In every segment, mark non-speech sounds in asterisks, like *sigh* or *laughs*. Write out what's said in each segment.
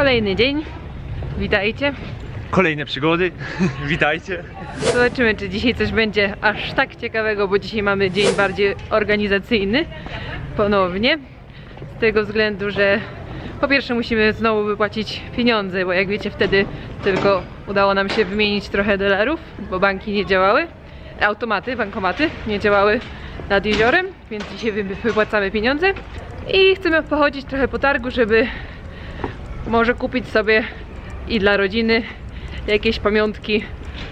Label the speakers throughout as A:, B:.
A: Kolejny dzień. Witajcie.
B: Kolejne przygody, *laughs* witajcie.
A: Zobaczymy, czy dzisiaj coś będzie aż tak ciekawego, bo dzisiaj mamy dzień bardziej organizacyjny. Ponownie. Z tego względu, że po pierwsze musimy znowu wypłacić pieniądze, bo jak wiecie, wtedy tylko udało nam się wymienić trochę dolarów, bo banki nie działały. Automaty, bankomaty nie działały nad jeziorem, więc dzisiaj wy- wypłacamy pieniądze. I chcemy pochodzić trochę po targu, żeby może kupić sobie i dla rodziny jakieś pamiątki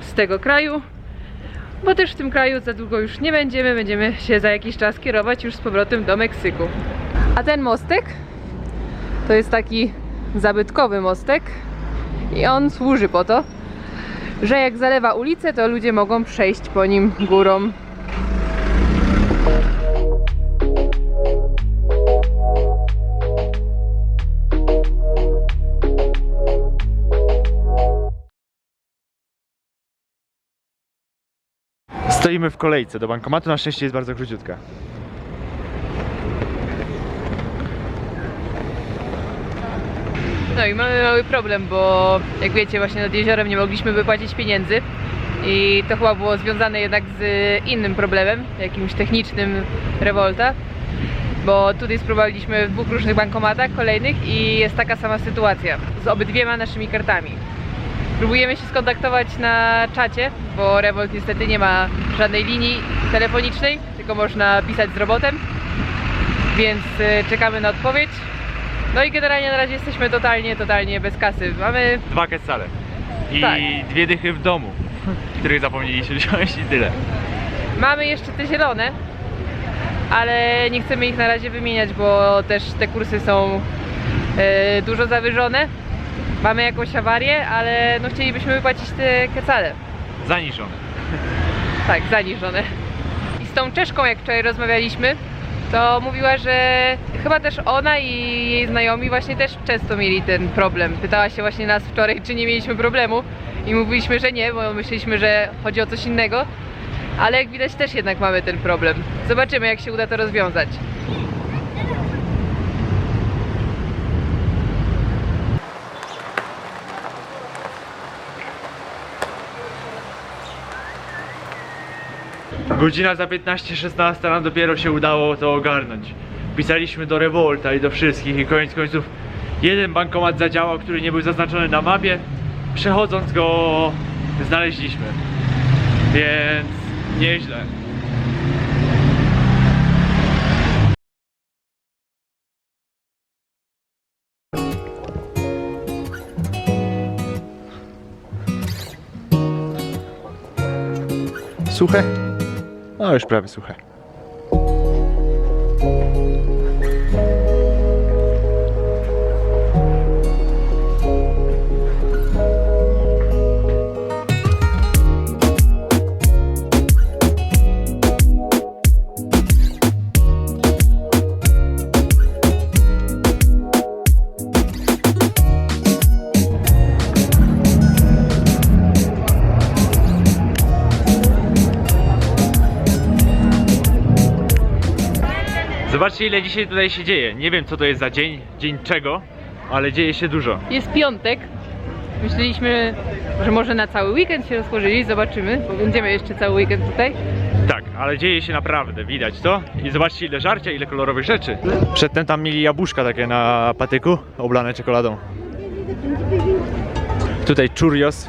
A: z tego kraju, bo też w tym kraju za długo już nie będziemy, będziemy się za jakiś czas kierować już z powrotem do Meksyku. A ten mostek to jest taki zabytkowy mostek i on służy po to, że jak zalewa ulicę, to ludzie mogą przejść po nim górą.
B: Stoimy w kolejce do bankomatu, na szczęście jest bardzo króciutka.
A: No i mamy mały problem, bo jak wiecie, właśnie nad jeziorem nie mogliśmy wypłacić pieniędzy. I to chyba było związane jednak z innym problemem, jakimś technicznym Revolta. Bo tutaj spróbowaliśmy w dwóch różnych bankomatach kolejnych i jest taka sama sytuacja z obydwiema naszymi kartami. Próbujemy się skontaktować na czacie, bo Revolt niestety nie ma żadnej linii telefonicznej, tylko można pisać z robotem. Więc y, czekamy na odpowiedź. No i generalnie na razie jesteśmy totalnie, totalnie bez kasy. Mamy
B: Dwa kecale. I
A: Tak.
B: dwie dychy w domu, *laughs* których zapomnieliśmy wziąć i tyle.
A: Mamy jeszcze te zielone, ale nie chcemy ich na razie wymieniać, bo też te kursy są e, dużo zawyżone. Mamy jakąś awarię, ale no chcielibyśmy wypłacić te kecale.
B: Zaniżone. *laughs*
A: Tak, zaniżone. I z tą Czeszką, jak wczoraj rozmawialiśmy, to mówiła, że chyba też ona i jej znajomi właśnie też często mieli ten problem. Pytała się właśnie nas wczoraj, czy nie mieliśmy problemu i mówiliśmy, że nie, bo myśleliśmy, że chodzi o coś innego. Ale jak widać też jednak mamy ten problem. Zobaczymy, jak się uda to rozwiązać.
B: Godzina za 15-16 nam dopiero się udało to ogarnąć. Pisaliśmy do Revolta i do wszystkich i koniec końców jeden bankomat zadziałał, który nie był zaznaczony na mapie. Przechodząc go znaleźliśmy. Więc nieźle. Suche? No już prawie suche. Zobaczcie ile dzisiaj tutaj się dzieje. Nie wiem co to jest za dzień, dzień czego, ale dzieje się dużo.
A: Jest piątek. Myśleliśmy, że może na cały weekend się rozłożyli. Zobaczymy, bo będziemy jeszcze cały weekend tutaj.
B: Tak, ale dzieje się naprawdę, widać to. I zobaczcie ile żarcia, ile kolorowych rzeczy. Przedtem tam mieli jabłuszka takie na patyku, oblane czekoladą. Tutaj churrios.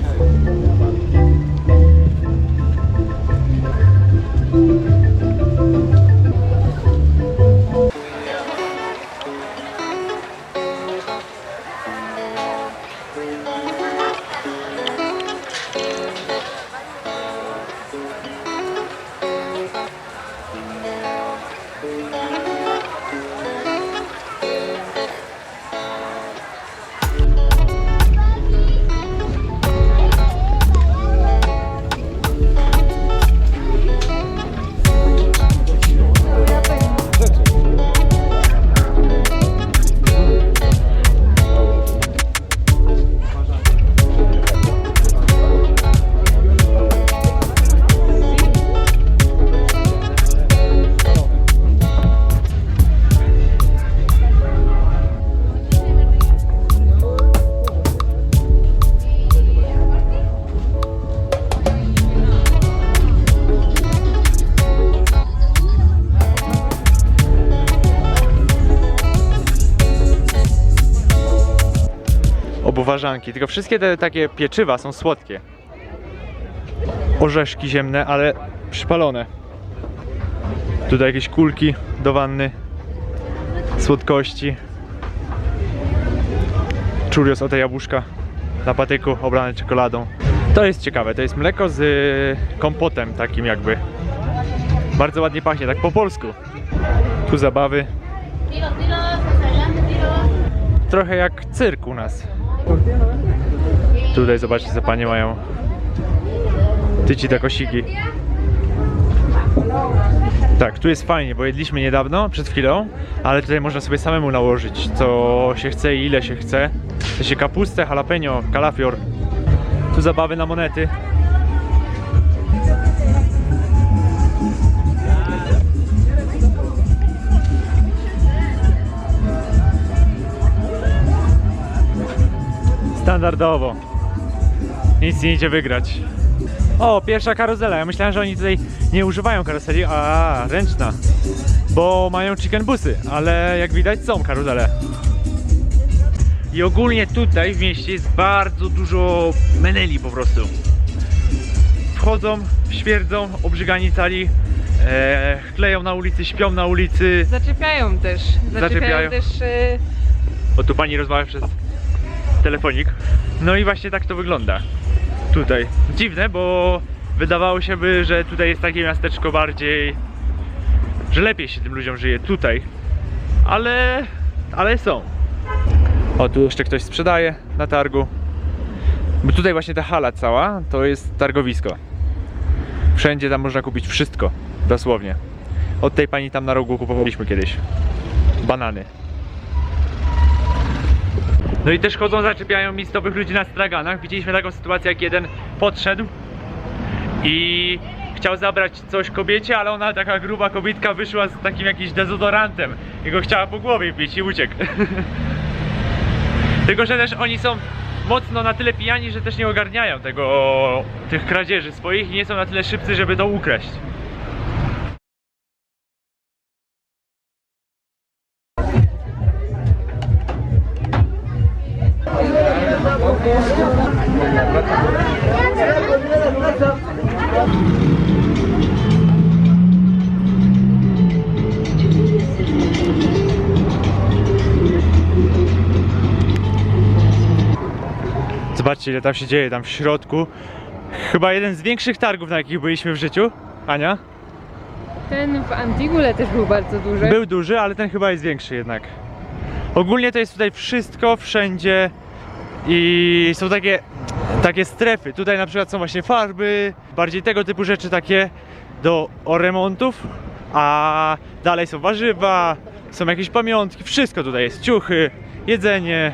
B: Tylko wszystkie te takie pieczywa są słodkie. Orzeszki ziemne, ale przypalone. Tutaj jakieś kulki do wanny. Słodkości. Churios o te jabłuszka na patyku oblane czekoladą. To jest ciekawe, to jest mleko z y, kompotem takim jakby. Bardzo ładnie pachnie, tak po polsku. Tu zabawy. Trochę jak cyrk u nas. Tutaj zobaczcie co panie mają. Tyci te kosiki. Tak, tu jest fajnie, bo jedliśmy niedawno, przed chwilą, ale tutaj można sobie samemu nałożyć, co się chce i ile się chce. W sensie kapustę, jalapeno, kalafior. Tu zabawy na monety. Standardowo. Nic nie idzie wygrać. O, pierwsza karuzela. Ja myślałem, że oni tutaj nie używają karuzeli, a ręczna. Bo mają chicken busy, ale jak widać są karuzele. I ogólnie tutaj w mieście jest bardzo dużo meneli po prostu. Wchodzą, śmierdzą, obrzygani cali, e, kleją na ulicy, śpią na ulicy.
A: Zaczepiają też. Zaczepiają,
B: Zaczepiają.
A: też e,
B: O tu pani rozmawia przez telefonik. No i właśnie tak to wygląda. Tutaj. Dziwne, bo wydawało się by, że tutaj jest takie miasteczko bardziej. że lepiej się tym ludziom żyje tutaj. Ale. ale są. O, tu jeszcze ktoś sprzedaje na targu. Bo tutaj właśnie ta hala cała to jest targowisko. Wszędzie tam można kupić wszystko. Dosłownie. Od tej pani tam na rogu kupowaliśmy kiedyś. Banany. No i też chodzą, zaczepiają miejscowych ludzi na straganach. Widzieliśmy taką sytuację, jak jeden podszedł i chciał zabrać coś kobiecie, ale ona, taka gruba kobietka, wyszła z takim jakimś dezodorantem i go chciała po głowie bić i uciekł. *laughs* Tylko, że też oni są mocno na tyle pijani, że też nie ogarniają tego, tych kradzieży swoich i nie są na tyle szybcy, żeby to ukraść. Zobaczcie ile tam się dzieje, tam w środku. Chyba jeden z większych targów, na jakich byliśmy w życiu. Ania?
A: ten w Antigule też był bardzo duży.
B: Był duży, ale ten chyba jest większy jednak. Ogólnie to jest tutaj wszystko, wszędzie i są takie, takie strefy. Tutaj na przykład są właśnie farby, bardziej tego typu rzeczy takie do o remontów, a dalej są warzywa, są jakieś pamiątki, wszystko tutaj jest, ciuchy, jedzenie.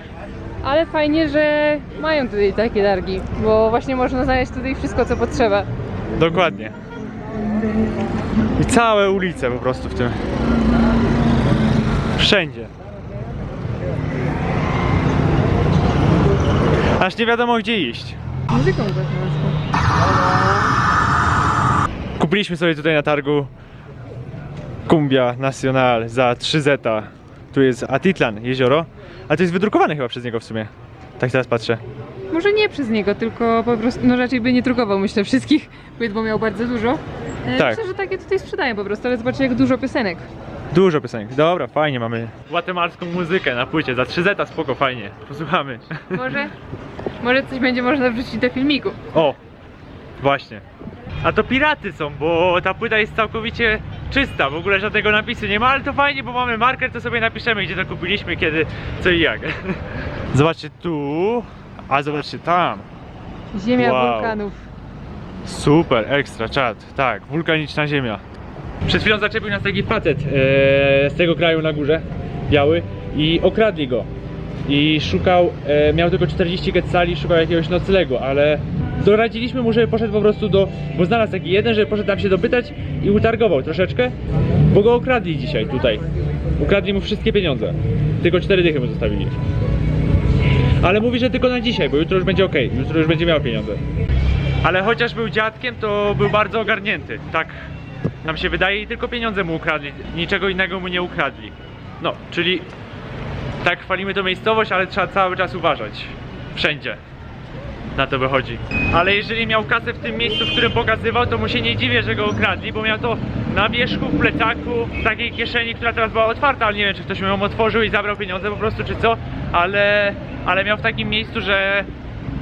A: Ale fajnie, że mają tutaj takie targi, bo właśnie można znaleźć tutaj wszystko, co potrzeba.
B: Dokładnie. I całe ulice po prostu w tym. Wszędzie. Aż nie wiadomo gdzie iść.
A: Muzyką zaczęła.
B: Kupiliśmy sobie tutaj na targu Cumbia Nacional za 3 zeta. Tu jest Atitlan, jezioro. A to jest wydrukowane chyba przez niego w sumie. Tak teraz patrzę.
A: Może nie przez niego, tylko po prostu, no raczej by nie drukował myślę wszystkich płyt, bo miał bardzo dużo. E,
B: Tak.
A: Myślę, że takie tutaj sprzedają po prostu, ale zobaczcie jak dużo piosenek.
B: Dużo piosenek. Dobra, fajnie mamy. Gwatemalską muzykę na płycie za 3 zeta, spoko, fajnie. Posłuchamy.
A: Może, może coś będzie można wrzucić do filmiku.
B: O! Właśnie. A to piraty są, bo ta płyta jest całkowicie czysta, w ogóle żadnego napisu nie ma, ale to fajnie, bo mamy marker, to sobie napiszemy, gdzie to kupiliśmy, kiedy, co i jak. *laughs* Zobaczcie tu, a zobaczcie tam.
A: Ziemia
B: Wow.
A: wulkanów.
B: Super, ekstra, czad. Tak, wulkaniczna ziemia. Przed chwilą zaczepił nas taki facet e, z tego kraju na górze, biały, i okradli go. I szukał, e, miał tylko 40 quetzali, szukał jakiegoś noclegu, ale doradziliśmy mu, żeby poszedł po prostu do, bo znalazł taki jeden, żeby poszedł tam się dopytać i utargował troszeczkę, bo go okradli dzisiaj tutaj. Ukradli mu wszystkie pieniądze. Tylko 4 dychy mu zostawili. Ale mówi, że tylko na dzisiaj, bo jutro już będzie ok, jutro już będzie miał pieniądze. Ale chociaż był dziadkiem, to był bardzo ogarnięty. Tak nam się wydaje i tylko pieniądze mu ukradli. Niczego innego mu nie ukradli. No, czyli tak chwalimy tą miejscowość, ale trzeba cały czas uważać. Wszędzie. Na to wychodzi. Ale jeżeli miał kasę w tym miejscu, w którym pokazywał, to mu się nie dziwię, że go ukradli, bo miał to na wierzchu, w plecaku, w takiej kieszeni, która teraz była otwarta, ale nie wiem, czy ktoś ją otworzył i zabrał pieniądze po prostu, czy co, ale, ale miał w takim miejscu, że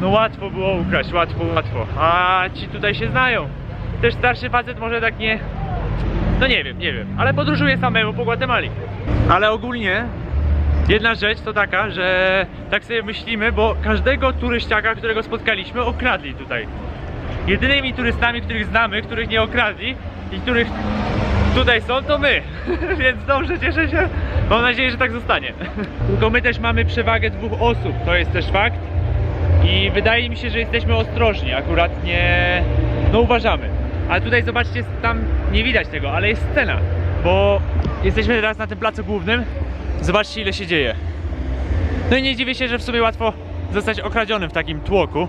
B: no łatwo było ukraść, łatwo, łatwo. A ci tutaj się znają. Też starszy facet może tak nie... No nie wiem, nie wiem, ale podróżuje samemu po Gwatemali. Ale ogólnie jedna rzecz to taka, że tak sobie myślimy, bo każdego turyściaka, którego spotkaliśmy, okradli tutaj. Jedynymi turystami, których znamy, których nie okradli i których tutaj są, to my. *laughs* Więc dobrze, cieszę się. Mam nadzieję, że tak zostanie. *laughs* Tylko my też mamy przewagę dwóch osób, to jest też fakt. I wydaje mi się, że jesteśmy ostrożni, akurat nie. No uważamy. Ale tutaj zobaczcie, tam nie widać tego, ale jest scena. Bo jesteśmy teraz na tym placu głównym. Zobaczcie, ile się dzieje. No i nie dziwię się, że w sumie łatwo zostać okradzionym w takim tłoku.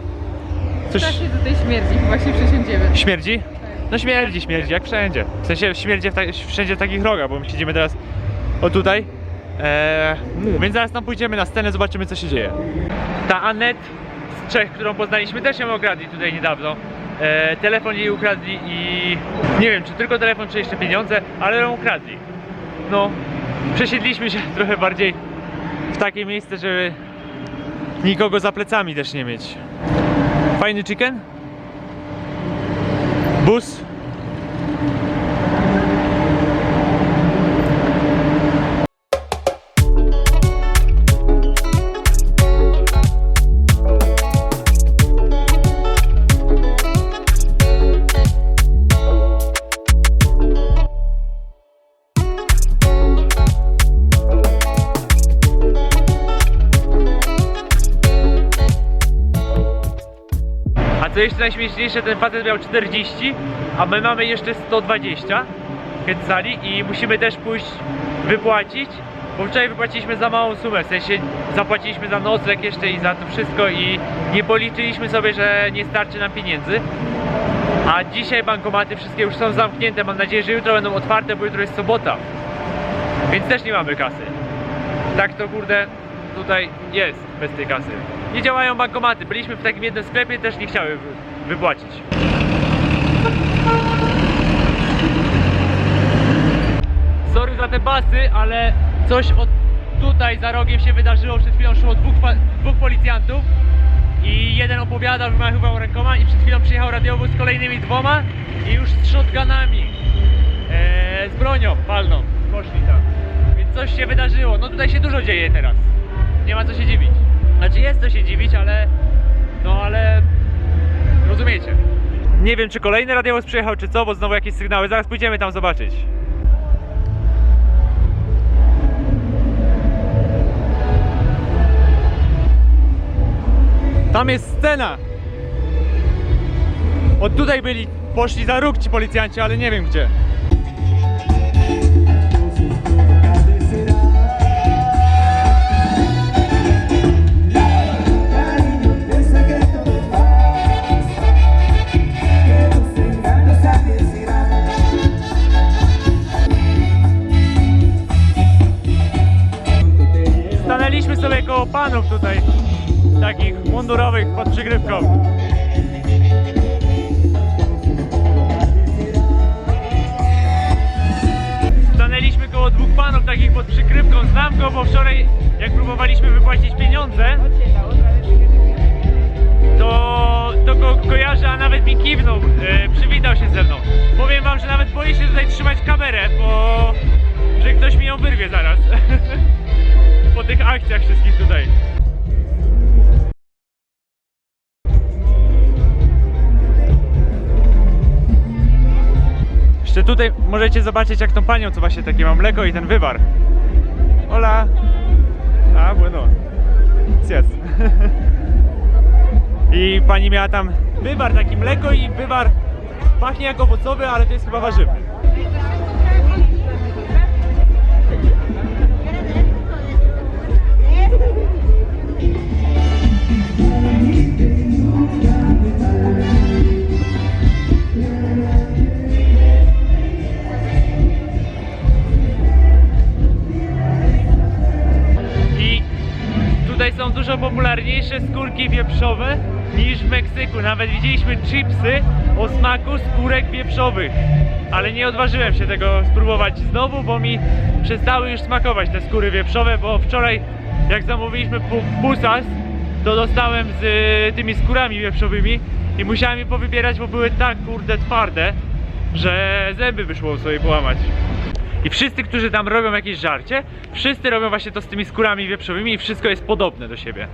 B: Cóż,
A: Strasznie tutaj śmierdzi, właśnie przesiądziemy.
B: śmierdzi? No śmierdzi, śmierdzi, jak wszędzie. W sensie śmierdzi w ta, wszędzie w takich rogach, bo my siedzimy teraz o tutaj. Eee, więc zaraz tam pójdziemy na scenę, zobaczymy co się dzieje. Ta Anet z Czech, którą poznaliśmy, też ją okradli tutaj niedawno. Eee, telefon jej ukradli i nie wiem, czy tylko telefon, czy jeszcze pieniądze, ale ją ukradli. No, przesiedliśmy się *laughs* trochę bardziej w takie miejsce, żeby nikogo za plecami też nie mieć. Fajny chicken? Bus? Najśmieszniejsze, ten facet miał 40, a my mamy jeszcze 120 quetzali i musimy też pójść wypłacić, bo wczoraj wypłaciliśmy za małą sumę, w sensie zapłaciliśmy za nocleg jeszcze i za to wszystko i nie policzyliśmy sobie, że nie starczy nam pieniędzy. A dzisiaj bankomaty wszystkie już są zamknięte, mam nadzieję, że jutro będą otwarte, bo jutro jest sobota. Więc też nie mamy kasy. Tak to kurde tutaj jest bez tej kasy. Nie działają bankomaty. Byliśmy w takim jednym sklepie, też nie chciały wypłacić. Sorry za te basy, ale coś od tutaj za rogiem się wydarzyło. Przed chwilą szło dwóch, dwóch policjantów i jeden opowiadał, wymachiwał rękoma i przed chwilą przyjechał radiowóz z kolejnymi dwoma i już z shotgunami eee, z bronią palną poszli tam. Więc coś się wydarzyło. No tutaj się dużo dzieje teraz. Nie ma co się dziwić. Znaczy jest co się dziwić, ale no ale rozumiecie. Nie wiem czy kolejny radiowóz przyjechał czy co, bo znowu jakieś sygnały. Zaraz pójdziemy tam zobaczyć. Tam jest scena! Od tutaj byli, poszli za róg ci policjanci, ale nie wiem gdzie. Panów tutaj, takich mundurowych pod przygrywką. Stanęliśmy koło dwóch panów takich pod przykrywką. Znam go, bo wczoraj jak próbowaliśmy wypłacić pieniądze, to, to go kojarzę, a nawet mi kiwnął, e, przywitał się ze mną. Powiem wam, że nawet boję się tutaj trzymać kamerę, bo że ktoś mi ją wyrwie zaraz. *laughs* po tych akcjach wszystkich tutaj. Jeszcze tutaj możecie zobaczyć jak tą panią, co właśnie takie ma mleko i ten wywar. Hola. A, bueno. Yes. I pani miała tam wywar, taki mleko i wywar pachnie jak owocowy, ale to jest chyba warzywny. Są dużo popularniejsze skórki wieprzowe niż w Meksyku. Nawet widzieliśmy chipsy o smaku skórek wieprzowych. Ale nie odważyłem się tego spróbować znowu, bo mi przestały już smakować te skóry wieprzowe, bo wczoraj jak zamówiliśmy pu- pusas, to dostałem z y, tymi skórami wieprzowymi i musiałem je powybierać, bo były tak kurde twarde, że zęby wyszło sobie połamać. I wszyscy, którzy tam robią jakieś żarcie, wszyscy robią właśnie to z tymi skórami wieprzowymi i wszystko jest podobne do siebie.